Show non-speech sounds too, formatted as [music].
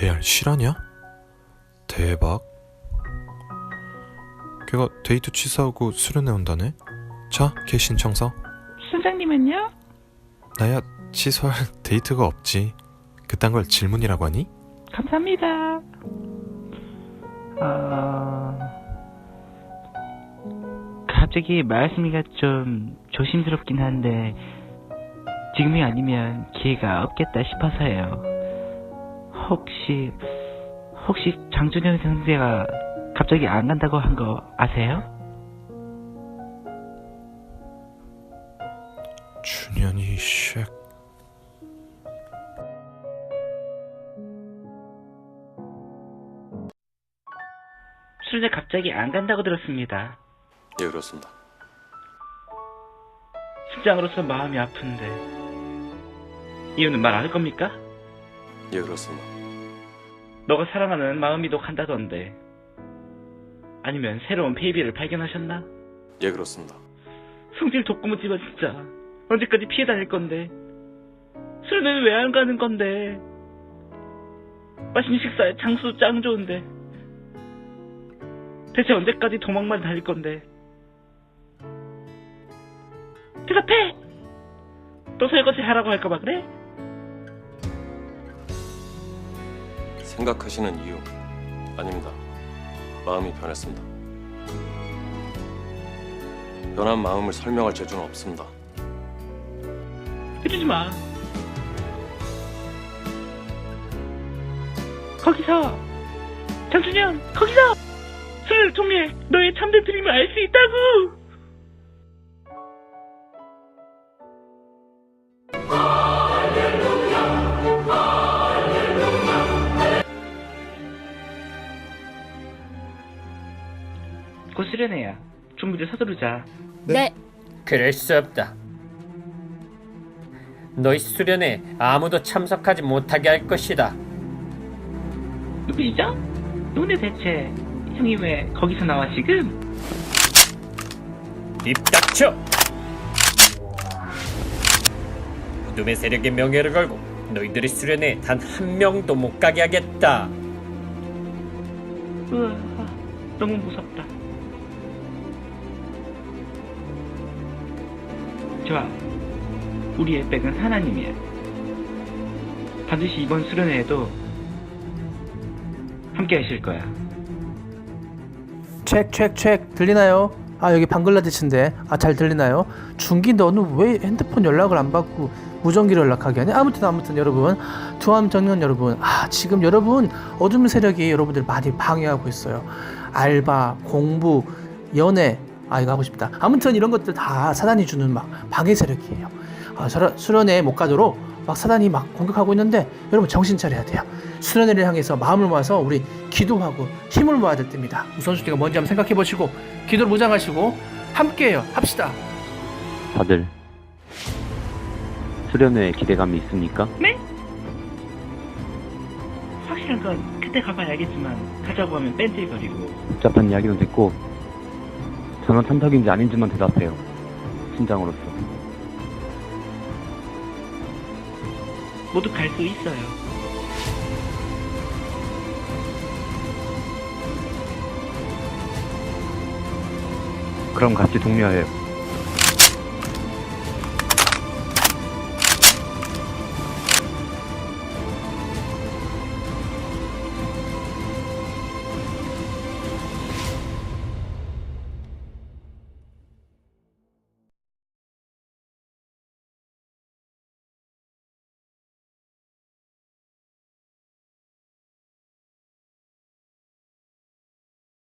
레알 실화냐? 대박. 걔가 데이트 취소하고 수련회 온다네? 자, 걔 신청서. 선생님은요? 나야 취소할 [laughs] 데이트가 없지. 그딴 걸 질문이라고 하니? 감사합니다. 아... 갑자기 말씀이가 좀 조심스럽긴 한데 지금이 아니면 기회가 없겠다 싶어서요. 혹시 혹시 장준영 선생가 갑자기 안 간다고 한 거 아세요? 준현이 쉑. 술래 갑자기 안 간다고 들었습니다. 예, 그렇습니다. 심장으로서 마음이 아픈데 이유는 말 안 할 겁니까? 예, 그렇습니다. 너가 사랑하는 마음이 독한다던데 아니면 새로운 베이비를 발견하셨나? 예, 그렇습니다. 성질 집어 진짜 언제까지 피해 다닐 건데 술은 왜 안 가는 건데 맛있는 식사에 장수 짱 좋은데 대체 언제까지 도망만 다닐 건데 대답해! 또 설거지 하라고 할까봐 그래? 생각하시는 이유 아닙니다. 마음이 변했습니다. 변한 마음을 설명할 재주는 없습니다. 해주지 마. 거기서 장준현 거기서 술을 통해 너의 참된 드림을 알 수 있다고. 곧 수련회야. 준비를 서두르자. 네. 그럴 수 없다. 너희 수련회 아무도 참석하지 못하게 할 것이다. 누구시죠? 너네 대체 형이 왜 거기서 나와 지금? 입 닥쳐! 어둠의 세력의 명예를 걸고 너희들의 수련회에 단 한 명도 못 가게 하겠다. 우와, 너무 무섭다. 좋아. 우리의 백은 하나님이야. 반드시 이번 수련회에도 함께 하실 거야. 책책책 들리나요? 아 여기 방글라데시인데 아 잘 들리나요? 중기 너는 왜 핸드폰 연락을 안 받고 무전기로 연락하게 하냐? 아무튼 아무튼 여러분 두암 정년 여러분 아 지금 여러분 어둠의 세력이 여러분들 많이 방해하고 있어요 알바 공부 연애 아 이거 하고 싶다 아무튼 이런 것들 다 사단이 주는 막 방해 세력이에요 아, 저 수련회 못 가도록 막 사단이 막 공격하고 있는데 여러분 정신 차려야 돼요 수련회를 향해서 마음을 모아서 우리 기도하고 힘을 모아야 될 때입니다. 우선순위가 뭔지 한번 생각해 보시고 기도를 무장하시고 함께해요. 합시다. 다들 수련회에 기대감이 있습니까? 네? 확실한 건 그때 가봐야 알겠지만 가자고 하면 뺀질거리고 복잡한 이야기는 됐고 전원 참석인지 아닌지만 대답해요. 신장으로서. 모두 갈 수 있어요. 그럼 같이 독려해요.